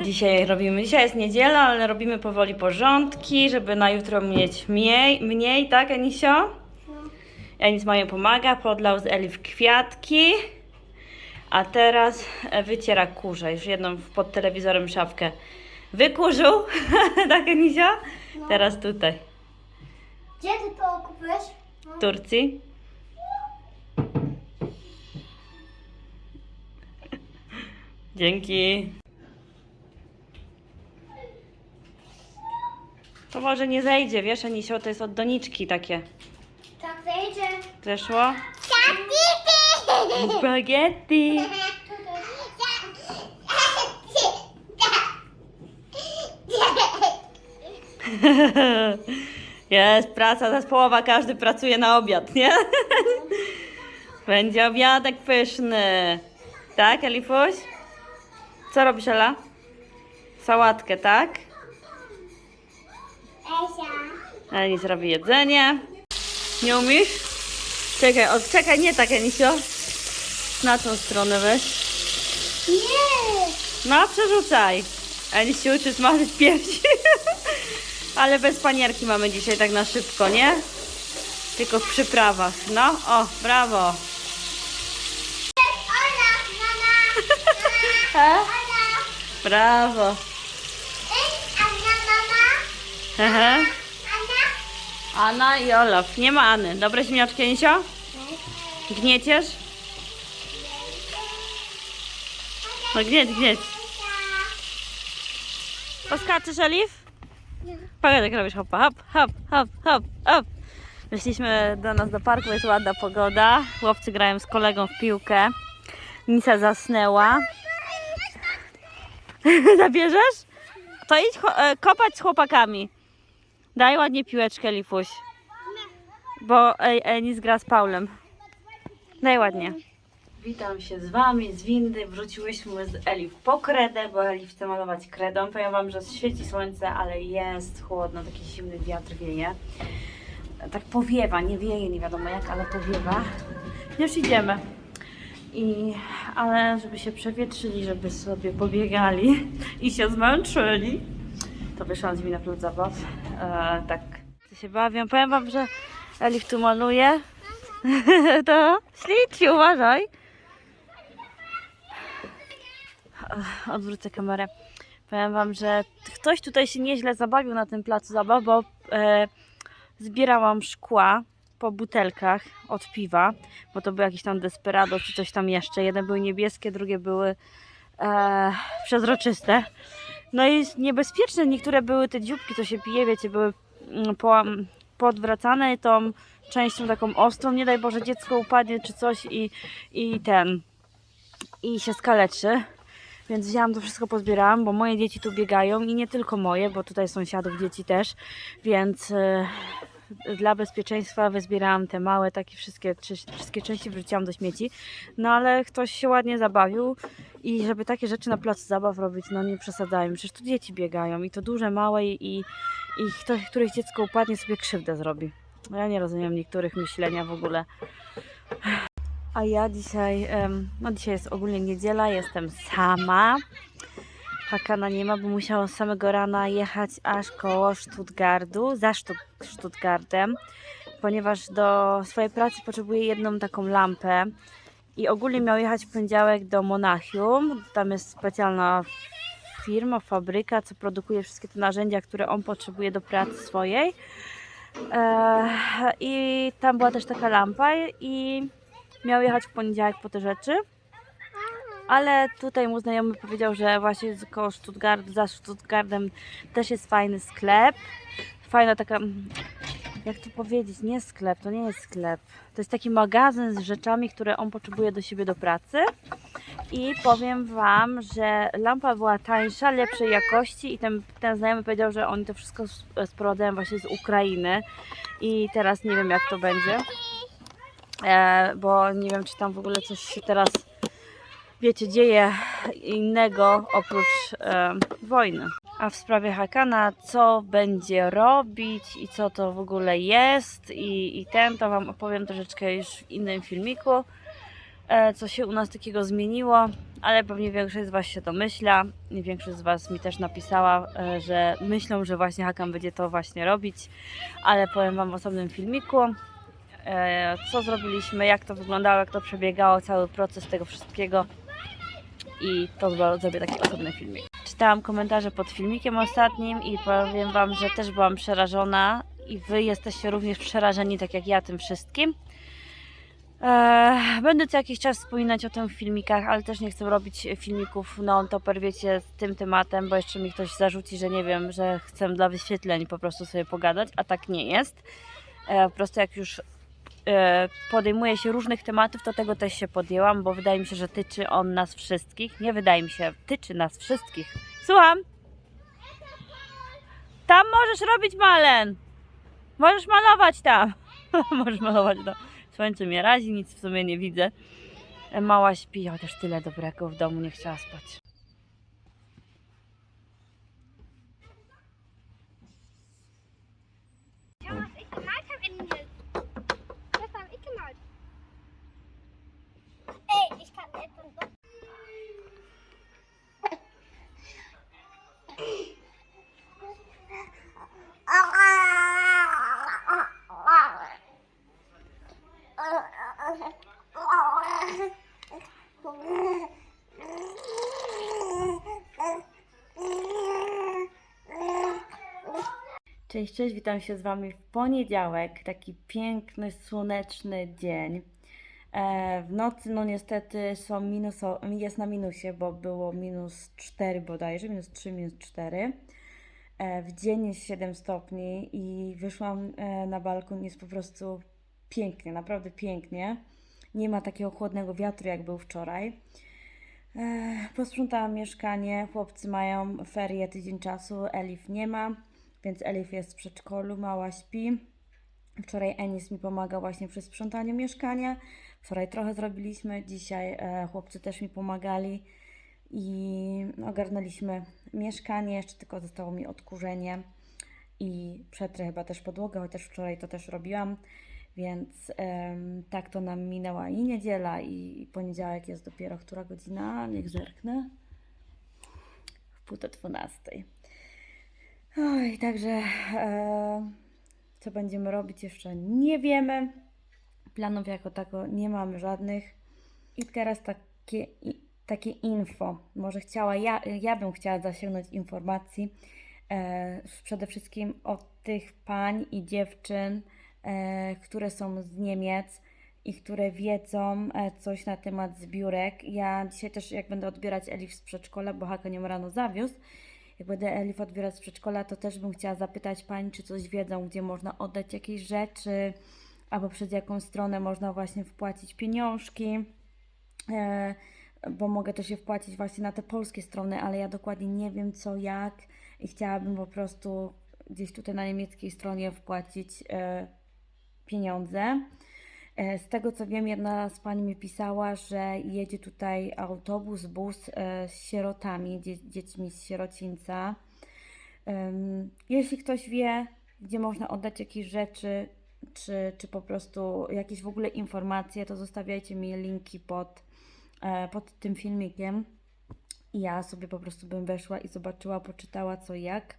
Dzisiaj robimy, dzisiaj jest niedziela, ale robimy powoli porządki, żeby na jutro mieć mniej, mniej tak Anisio? Enis Mają pomaga, podlał z Elif kwiatki, a teraz e, wyciera kurze. Już jedną pod telewizorem szafkę wykurzył, tak Anisio? Teraz tutaj, Gdzie ty to kupujesz? w Turcji. Dzięki. To może nie zejdzie, wiesz, Anisio, to jest od doniczki takie. Tak zejdzie. Zeszło? Spaghetti! Spaghetti. Jest praca zespołowa, każdy pracuje na obiad, nie? Będzie obiadek pyszny. Tak, Elifuś? Co robisz, Ela? Sałatkę, tak? Esia. Enis robi jedzenie. Nie umiesz? Czekaj, o, czekaj, nie tak, Enisio. Na tą stronę weź. Nie! No, przerzucaj. Enis się uczy smażyć piersi. Ale bez panierki mamy dzisiaj tak na szybko, nie? Tylko w przyprawach. No, o, brawo. Ola, mama! Ola! Brawo. Aha. Anna? I Olaf. Nie ma Anny. Dobre ziemniaczki, Enisio? Gnieciesz? No gnieć, gnieć. Poskaczysz, Elif? Jak robisz hopa, hop, hop, hop, hop, hop. Wyszliśmy do nas do parku, jest ładna pogoda. Chłopcy grają z kolegą w piłkę. Nisa zasnęła. Zabierzesz? To idź e, kopać z chłopakami. Daj ładnie piłeczkę, Lifuś. Bo Enis gra z Paulem. Daj ładnie. Witam się z Wami z windy. Wróciłyśmy z Elif po kredę, bo Elif chce malować kredą. Powiem Wam, że świeci słońce, ale jest chłodno, taki zimny wiatr wieje. Tak powiewa, nie wieje, nie wiadomo jak, ale powiewa. Już idziemy. I, ale żeby się przewietrzyli, żeby sobie pobiegali i się zmęczyli, to wyszłam z nimi na plac zabaw. E, tak się bawią. Powiem Wam, że Elif tu maluje. to ślicznie, uważaj. Ech, Odwrócę kamerę. Powiem Wam, że ktoś tutaj się nieźle zabawił na tym placu zabaw, bo e, zbierałam szkła po butelkach od piwa, bo to był jakiś tam desperado czy coś tam jeszcze. Jedne były niebieskie, drugie były e, przezroczyste. No i niebezpieczne. Niektóre były te dzióbki, co się pije, wiecie, były mm, połam- podwracane tą częścią taką ostrą, nie daj Boże dziecko upadnie czy coś i, i ten i się skaleczy. Więc wzięłam to wszystko, pozbierałam, bo moje dzieci tu biegają i nie tylko moje, bo tutaj sąsiadów dzieci też, więc e, dla bezpieczeństwa wyzbierałam te małe, takie wszystkie, wszystkie części wrzuciłam do śmieci. No ale ktoś się ładnie zabawił i żeby takie rzeczy na placu zabaw robić, no nie przesadzajmy. Przecież tu dzieci biegają i to duże, małe i, i ktoś, dziecko upadnie sobie krzywdę zrobi. No Ja nie rozumiem niektórych myślenia w ogóle. A ja dzisiaj, no dzisiaj jest ogólnie niedziela, jestem sama. Hakana nie ma, bo musiała samego rana jechać aż koło Stuttgartu, za Stutt- Stuttgartem, ponieważ do swojej pracy potrzebuje jedną taką lampę. I ogólnie miał jechać w poniedziałek do Monachium. Tam jest specjalna firma, fabryka, co produkuje wszystkie te narzędzia, które on potrzebuje do pracy swojej. E, I tam była też taka lampa i miał jechać w poniedziałek po te rzeczy. Ale tutaj mu znajomy powiedział, że właśnie koło Stuttgart, za Stuttgartem też jest fajny sklep. Fajna taka, mm, jak to powiedzieć, nie sklep, to nie jest sklep. To jest taki magazyn z rzeczami, które on potrzebuje do siebie do pracy. I powiem Wam, że lampa była tańsza, lepszej jakości i ten, ten znajomy powiedział, że oni to wszystko sprowadzają właśnie z Ukrainy i teraz nie wiem jak to będzie, e, bo nie wiem czy tam w ogóle coś się teraz, wiecie, dzieje innego oprócz e, wojny. A w sprawie Hakana, co będzie robić i co to w ogóle jest i, i ten, to Wam opowiem troszeczkę już w innym filmiku. e, co się u nas takiego zmieniło, ale pewnie większość z Was się domyśla większość z Was mi też napisała, e, że myślą, że właśnie Hakan będzie to właśnie robić, ale powiem Wam w osobnym filmiku, e, co zrobiliśmy, jak to wyglądało, jak to przebiegało, cały proces tego wszystkiego i to zro- zrobię taki osobny filmik. Czytałam komentarze pod filmikiem ostatnim i powiem Wam, że też byłam przerażona i Wy jesteście również przerażeni, tak jak ja, tym wszystkim. Eee, będę co jakiś czas wspominać o tym w filmikach, ale też nie chcę robić filmików non-topper, wiecie, z tym tematem, bo jeszcze mi ktoś zarzuci, że nie wiem, że chcę dla wyświetleń po prostu sobie pogadać, a tak nie jest. E, po prostu jak już podejmuje się różnych tematów, to tego też się podjęłam, bo wydaje mi się, że tyczy on nas wszystkich. Nie wydaje mi się, tyczy nas wszystkich. Słucham? Tam możesz robić malen. Możesz malować tam. możesz malować tam. Słońce mnie razi, nic w sumie nie widzę. E, Mała śpi, chociaż tyle dobrego w domu, nie chciała spać. Cześć, cześć, witam się z Wami w poniedziałek, taki piękny, słoneczny dzień. E, w nocy, no niestety, są jest na minusie, bo było minus 4 bodajże, minus 3, minus 4. E, w dzień jest 7 stopni i wyszłam e, na balkon, jest po prostu pięknie, naprawdę pięknie. Nie ma takiego chłodnego wiatru, jak był wczoraj. Posprzątałam mieszkanie, chłopcy mają ferie tydzień czasu, Elif nie ma, więc Elif jest w przedszkolu, mała śpi. Wczoraj Enis mi pomagał właśnie przy sprzątaniu mieszkania. Wczoraj trochę zrobiliśmy, dzisiaj e, chłopcy też mi pomagali i ogarnęliśmy mieszkanie, jeszcze tylko zostało mi odkurzenie i przetrę chyba też podłogę, chociaż wczoraj to też robiłam, więc tak to nam minęła i niedziela i poniedziałek jest dopiero która godzina, niech zerknę, w pół do dwunastej. Oj, także e, co będziemy robić jeszcze nie wiemy. Planów jako tako nie mamy żadnych. I teraz takie, i, takie info. Może chciała, ja, ja bym chciała zasięgnąć informacji e, przede wszystkim od tych pań i dziewczyn, e, które są z Niemiec i które wiedzą e, coś na temat zbiórek. Ja dzisiaj też, jak będę odbierać Elif z przedszkola, bo Haka nią rano zawiózł, jak będę Elif odbierać z przedszkola, to też bym chciała zapytać pań, czy coś wiedzą, gdzie można oddać jakieś rzeczy, albo przez jaką stronę można właśnie wpłacić pieniążki. E, bo mogę też je wpłacić właśnie na te polskie strony, ale ja dokładnie nie wiem co, jak i chciałabym po prostu gdzieś tutaj na niemieckiej stronie wpłacić e, pieniądze. E, Z tego co wiem, jedna z pani mi pisała, że jedzie tutaj autobus, bus e, z sierotami, dzie dziećmi z sierocińca. Jeśli ktoś wie, gdzie można oddać jakieś rzeczy, czy, czy po prostu jakieś w ogóle informacje, to zostawiajcie mi linki pod, e, pod tym filmikiem. I ja sobie po prostu bym weszła i zobaczyła, poczytała co jak.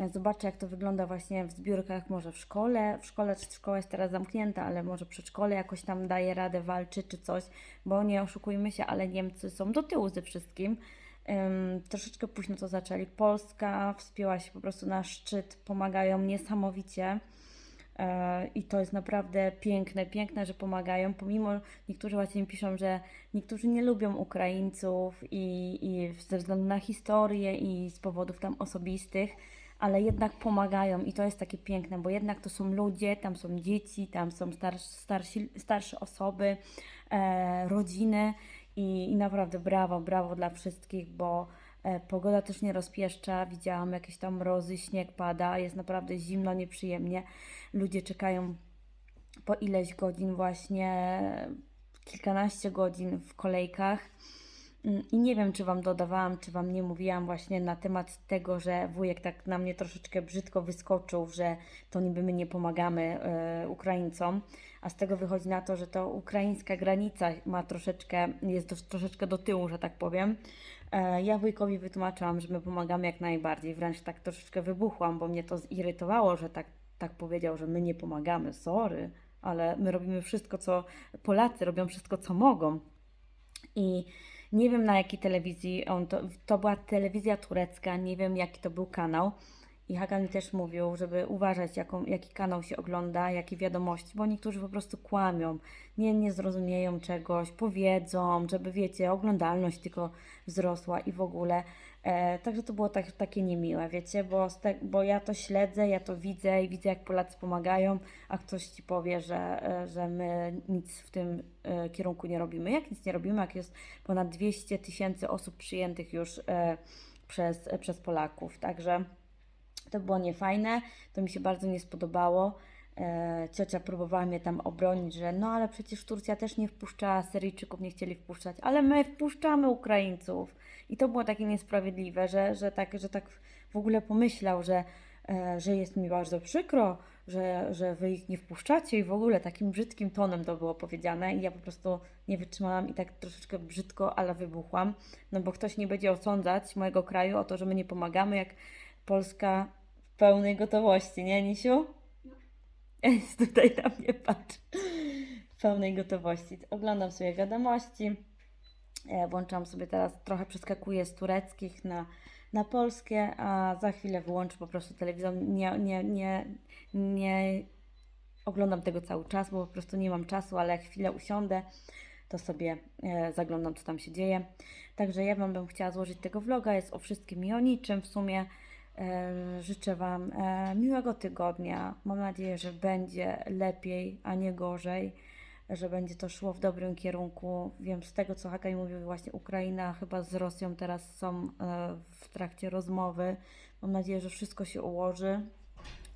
E, Zobaczę, jak to wygląda właśnie w zbiórkach, może w szkole. W szkole, szkoła jest teraz zamknięta, ale może przedszkole jakoś tam daje radę, walczy czy coś, bo nie oszukujmy się, ale Niemcy są do tyłu ze wszystkim. Ym, troszeczkę późno to zaczęli. Polska wspięła się po prostu na szczyt, pomagają niesamowicie. E, I to jest naprawdę piękne, piękne, że pomagają, pomimo niektórzy właśnie mi piszą, że niektórzy nie lubią Ukraińców i, i ze względu na historię i z powodów tam osobistych, ale jednak pomagają i to jest takie piękne, bo jednak to są ludzie, tam są dzieci, tam są starsi, starsi, starsze osoby, e, rodziny i, i naprawdę brawo, brawo dla wszystkich, bo e, pogoda też nie rozpieszcza, widziałam jakieś tam mrozy, śnieg pada, jest naprawdę zimno, nieprzyjemnie, ludzie czekają po ileś godzin właśnie, kilkanaście godzin w kolejkach. Mm, I nie wiem, czy Wam dodawałam, czy Wam nie mówiłam właśnie na temat tego, że wujek tak na mnie troszeczkę brzydko wyskoczył, że to niby my nie pomagamy e, Ukraińcom, a z tego wychodzi na to, że to ukraińska granica ma troszeczkę, jest do, troszeczkę do tyłu, że tak powiem. E, ja wujkowi wytłumaczyłam, że my pomagamy jak najbardziej, wręcz tak troszeczkę wybuchłam, bo mnie to zirytowało, że tak, tak powiedział, że my nie pomagamy, sorry, ale my robimy wszystko, co Polacy robią, wszystko, co mogą. I nie wiem na jakiej telewizji on to, to była telewizja turecka, nie wiem jaki to był kanał. I Hakan mi też mówił, żeby uważać, jaką, jaki kanał się ogląda, jakie wiadomości, bo niektórzy po prostu kłamią, nie, nie zrozumieją czegoś, powiedzą, żeby wiecie, oglądalność tylko wzrosła i w ogóle. E, także to było tak, takie niemiłe, wiecie, bo, bo ja to śledzę, ja to widzę i widzę, jak Polacy pomagają, a ktoś ci powie, że, e, że my nic w tym e, kierunku nie robimy. Jak nic nie robimy, jak jest ponad 200 tysięcy osób przyjętych już e, przez, e, przez Polaków. Także to było niefajne, to mi się bardzo nie spodobało. E, ciocia próbowała mnie tam obronić, że no ale przecież Turcja też nie wpuszcza Syryjczyków, nie chcieli wpuszczać, ale my wpuszczamy Ukraińców. I to było takie niesprawiedliwe, że, że, tak, że tak w ogóle pomyślał, że, e, że jest mi bardzo przykro, że, że wy ich nie wpuszczacie i w ogóle takim brzydkim tonem to było powiedziane i ja po prostu nie wytrzymałam i tak troszeczkę brzydko, ale wybuchłam, no bo ktoś nie będzie osądzać mojego kraju o to, że my nie pomagamy, jak Polska pełnej gotowości, nie Nisiu? Jest tutaj na mnie patrz. W pełnej gotowości. Oglądam sobie wiadomości. E, Włączam sobie teraz, trochę przeskakuję z tureckich na, na polskie, a za chwilę wyłączę po prostu telewizor. Nie, nie, nie, nie oglądam tego cały czas, bo po prostu nie mam czasu, ale chwilę usiądę, to sobie e, zaglądam, co tam się dzieje. Także ja Wam bym chciała złożyć tego vloga, jest o wszystkim i o niczym w sumie. Życzę Wam e, miłego tygodnia. Mam nadzieję, że będzie lepiej, a nie gorzej, że będzie to szło w dobrym kierunku. Wiem z tego, co Hakaj mówił, właśnie Ukraina chyba z Rosją teraz są e, w trakcie rozmowy. Mam nadzieję, że wszystko się ułoży.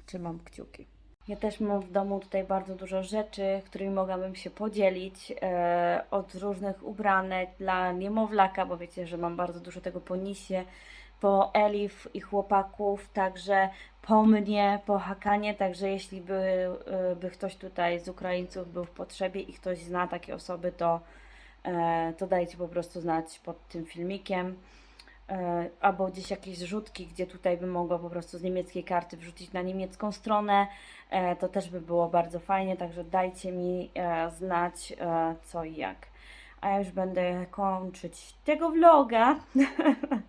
Trzymam kciuki. Ja też mam w domu tutaj bardzo dużo rzeczy, którymi mogłabym się podzielić. E, od różnych ubranek dla niemowlaka, bo wiecie, że mam bardzo dużo tego po Nisie, po Elif i chłopaków, także po mnie, po Hakanie, także jeśli by, e, by ktoś tutaj z Ukraińców był w potrzebie i ktoś zna takie osoby, to, e, to dajcie po prostu znać pod tym filmikiem. E, albo gdzieś jakieś rzutki, gdzie tutaj bym mogła po prostu z niemieckiej karty wrzucić na niemiecką stronę, e, to też by było bardzo fajnie, także dajcie mi znać co i jak. A ja już będę kończyć tego vloga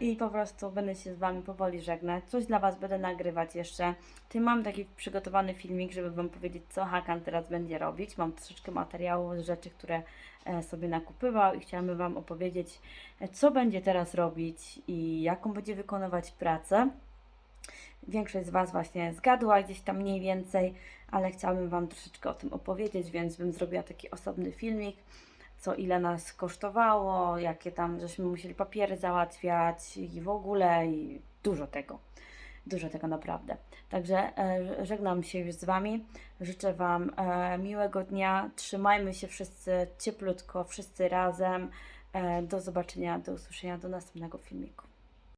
i po prostu będę się z Wami powoli żegnać. Coś dla Was będę nagrywać jeszcze. Ty mam taki przygotowany filmik, żeby Wam powiedzieć, co Hakan teraz będzie robić. Mam troszeczkę materiału z rzeczy, które e, sobie nakupywał i chciałabym Wam opowiedzieć, e, co będzie teraz robić i jaką będzie wykonywać pracę. Większość z Was właśnie zgadła gdzieś tam mniej więcej, ale chciałabym Wam troszeczkę o tym opowiedzieć, więc bym zrobiła taki osobny filmik, co ile nas kosztowało, jakie tam żeśmy musieli papiery załatwiać i w ogóle i dużo tego. Dużo tego naprawdę. Także e, żegnam się już z Wami. Życzę Wam e, miłego dnia. Trzymajmy się wszyscy cieplutko, wszyscy razem. E, do zobaczenia, do usłyszenia, do następnego filmiku.